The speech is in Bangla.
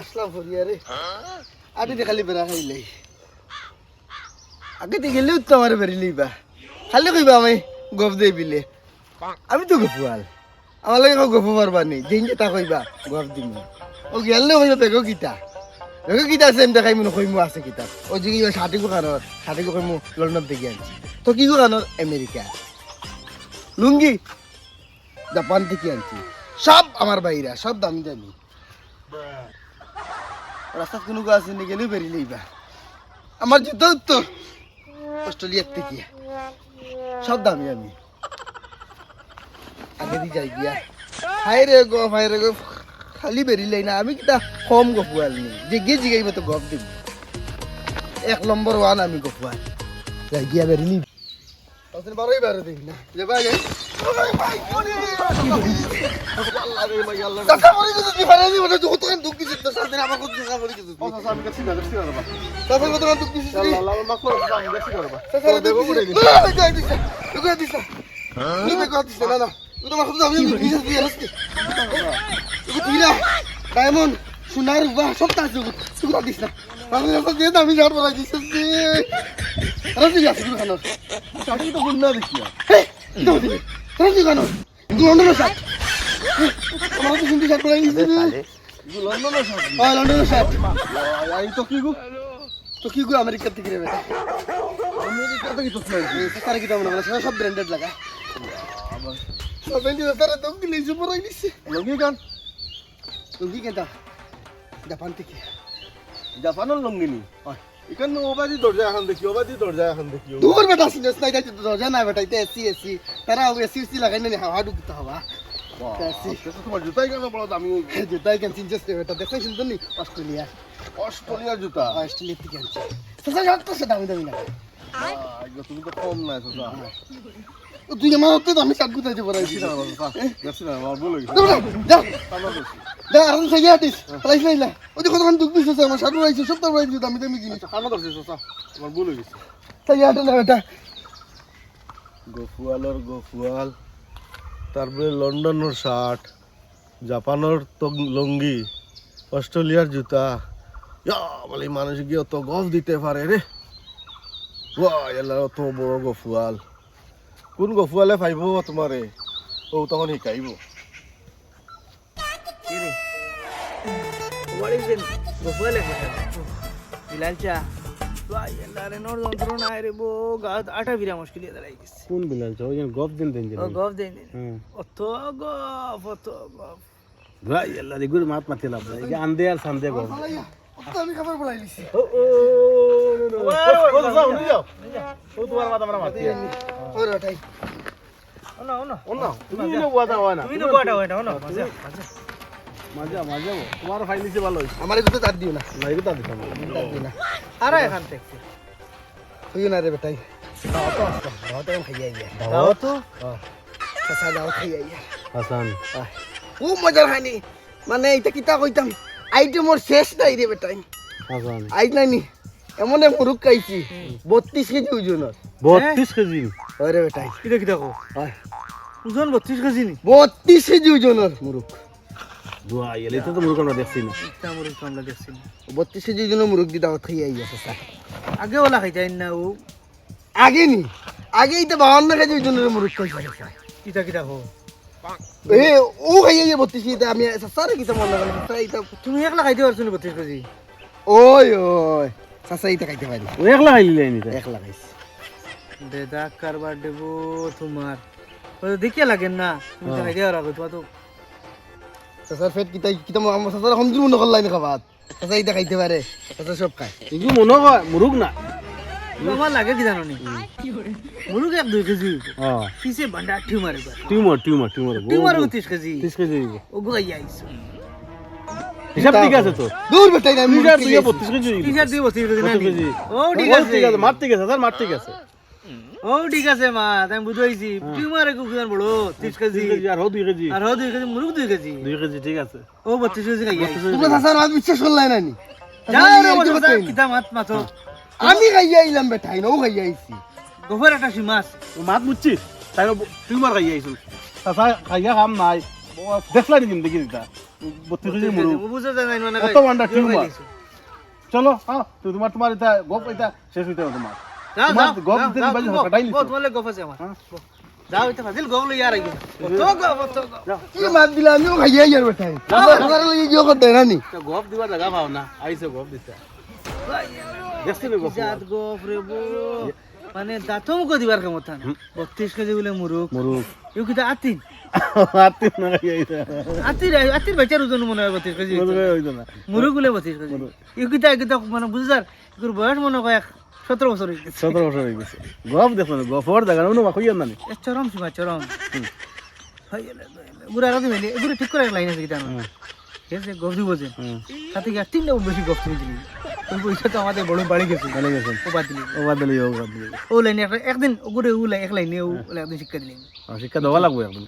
আসলাম ফরিয়া রে। আগে দিয়ে খালি বেড়া খাইলাই আগে দিয়ে গেলেও তো আমার বেরিলেই বা খালি কইবা আমি গপ দেই বিলে। আমি তো গপুয়াল আমার লাগে গপ পারবা নি যেন যেটা কইবা গপ দিম। ও গেলে কইবা বেগো কিতা। বেগো কিতা আছে এমনি খাই মনে কইমু আছে কিতাব ও কিবা ষাটি গো কানত ষাটি গো কইমু লন্ডন থেকে আনছি। তো কি গো কানত আমেরিকা লুঙ্গি জাপান থেকে আনছি। সব আমার বাইরা সব দামি দামি রাস্তাত কোনো গাছ নিয়ে গেলেও বেরিলেই বা আমার জুতো তো অস্ট্রেলিয়ার থেকে। সব দামি আমি। আগে দিয়ে যাই গিয়া। হাই রে গো হাই রে গো, খালি বেরিলেই না, আমি কিটা কম গপুয়াল নি। যে গিয়ে জিগাইব তো গপ দিব এক নম্বর ওয়ান আমি গপুয়াল যাই গিয়া বেরিলি তখন বারোই বারো দেখি না যে ভাই। ডায়মন্ড সোনার বাহ সব তা আছে তুই তো দিছিস না। আমি আমি পর দিছিস আরে তুই আসছিস কেন? চাকরি তো গুণ না। দেখি তুই কেন লন্ডনের সাথ আমার তো শুনতে সাথ করে দিছিস লন্ডনের সাথে হয় লন্ডনের সাথ এই তো কি গো? তো কি গো আমেরিকা থেকে রে বেটা আমেরিকা থেকে তো শুনাইছি কি তেমন বলে সব ব্র্যান্ডেড লাগা। সব ব্র্যান্ডেড তারা তো কি লেজু পরাই দিছে লঙ্গি গান তুমি কেটা জাপান থেকে। জাপানের লঙ্গি নি এখানে ওবাদি দরজা এখন দেখি ওবাদি দরজা এখন দেখি। দূর বেটা সিনেস নাই দরজা না বেটা এটা এসি এসি তারা এসি এসি লাগাই না হাওয়া ঢুকতে হওয়া তোমার জুতাই কেন বলো আমি জুতাই কেন চিনছিস বেটা দেখতে শুনতো নি? অস্ট্রেলিয়া অস্ট্রেলিয়ার জুতা। অস্ট্রেলিয়া থেকে আনছে সেটা যাচ্ছে সে দামি দামি লাগে। আইগো তুমি তো কম নাই চাচা। তুই আমার হতে দামি শার্ট গুতাইতে পরাইছিস না বাবা চাচা না বাবা বলে গেছি যা আর সেই আটিস প্রাইস লাইলা ওই যে কতক্ষণ দুঃখ দিছে আমার শার্ট উড়াইছে সব তো উড়াইছে দামি দামি জিনিস সামনে ধরছি চাচা আমার বলে গেছি। সেই আটে না বেটা গফুয়ালর গফুয়াল তারপরে লন্ডনের শার্ট জাপানের লঙ্গি অস্ট্রেলিয়ার জুতা। বলে মানুষ গিয়ে অত গফ দিতে পারে রে। ওয়া এলা অত বড় গফুয়াল। কোন গফুয়ালে পাইব তোমারে? ও তখন শিকাইব What is it? গোপালে বিলাল চা ভাই আল্লাহরে নোর যন্ত্রণা রে বো গাত আটা বিরা মুশকিল দাঁড়াই গেছে কোন বিলাল ওই গফ দিন দিন ও গফ দেন অত গফ অত গফ। ভাই আল্লাহ রে গুর মাত মাতি লাভ এই আন্দে আর সান্দে গফ। আমি খাবার বলাই লিছি। ও ও ও যাও নি যাও ও তোমার মাথা মারা মাতি ওরে ওটাই ওনা ওনা ওনা তুমি নে ওয়াদা হয় না। তুমি তো বড়টা ওটা ওনা মজা মজা মজা তোমার ফাইল নিচে ভালো আমার এগুলো তার দিও না। না এটা দিতাম। দিও না। আরে এখান থেকে। হইও না রে বেটাই। দাও তো দাও তো খাইয়া ইয়া দাও তো। কাঁচা দাও খাইয়া ইয়া হাসান। খুব মজার খানি মানে এটা কিতা কইতাম? আইটেমর শেষ নাই রে বেটাই। হাসান। আইজ নাই নি? এমন এক মুরুখ খাইছি। বত্রিশ কেজি ওজনের 32 কেজি। ওরে বেটাই। কিটা কিটা কো ওজন 32 কেজি নি? বত্রিশ কেজি ওজনের মুরুখ দুয়া এলে তো মুরগ আমরা দেখছি না। ইটা মরে আমরা দেখছি না। বত্রিশ কেজি ওজনের মুরুখ দি দাওয়াত খাইয়া চাচা আগে ওলা খাইতাই না ও। আগে নি? আগে এটা বাউন্ন কেজি ওজনের মুরুখ খাইছি। কিটা কিটা কো এ ও খাইয়া বত্রিশ এটা আমি চাচারে কিতা মনে করে চাচা এটা তুমি একলা খাইতে পারছ না 32 কেজি? ওই ওই। চাচা এটা খাইতে পারি ও একলা খাইলি নি এক লাগাইছি দেদা কারবার দেবো তোমার। দেখিয়া লাগেন না তুমি তো খাইতে পারো তোমার তো চাচার পেট কিতা কিতা আমার চাচার সমজুর মনে করলাই না খাবাত চাচা এটা খাইতে পারে। চাচা সব খায়। ইগু মনো হয় মুরগ না। আমার লাগে কি জানো নি? মুরুগ এক দুই কেজি। হ্যাঁ পিছে ভান্ডার tumour tumour tumour tumour. Tumour উনত্রিশ কেজি। 30 কেজি ও গুয়াই আইছো। হিসাব ঠিক আছে তো দূর বেটাই না তুই 32 কেজি টি শার্ট দিয়ে বসে কেজি? ও ঠিক আছে। ঠিক আছে। মার ঠিক আছে স্যার মার ঠিক আছে। ও ঠিক আছে মা তাই বুঝাইছি। টিউমার একটু কিমান বড় ত্রিশ কেজি। 30 কেজি আর হো 2 কেজি। আর দুই কেজি মুরুগ দুই কেজি। 2 কেজি ঠিক আছে। ও বত্রিশ কেজি খাই তোমরা আজ বিশ্বাস করলাই না নি যাও রে বসে কিতা মাত মাথো আমি খাইয়া আইলাম বেটাই না ও খাইয়া আইছি। একটা ও মাত মুচ্ছি। তাই টিউমার খাই আইছো তাছা খাইয়া কাম নাই। দেখলা নি জিন্দগি দিতা। বত্রিশ কেজি মুরু বুঝা যায় না মানে কত বান্ডা টিউমার চলো হ্যাঁ তো তোমার তোমার এটা গপ এটা শেষ হইতে হবে তোমার। কত কত মানে দাঁতম কো দিবার কামত না 32 কেজি বলে মুরুক মুরুখ ইউ কিটা আতিন? হাতে না আইছে। আতির আতির বাচ্চার ওজন মনে হয় 32 কেজি মুরুক বলে 32 কেজি। ইউ কিটা কিটা মানে বুঝার ইকুর বয়স মনে হয় 17 বছর হয়ে গেছে। সতেরো বছর হয়ে গেছে। গপ দেখো না গপর জায়গা না মাখইয়া না এ চরম সীমা চরম। গুড়া রাখতে মেলে এগুলো ঠিক করে লাইন আছে কিটা ঠিক আছে গপ দিব যে। তাতে আর তিনটা বেশি গপ তুমি দিলি ওই পয়সা তো আমাদের বড় বাড়ি গেছে। ভালো গেছে। ও বাদ দিলি ও বাদ দিলি ও বাদ দিলি ও লাইনে একদিন ওগুলো ও লাই এক লাইনে ও একদিন শিক্ষা দিলেন। শিক্ষা দেওয়া লাগবে একদম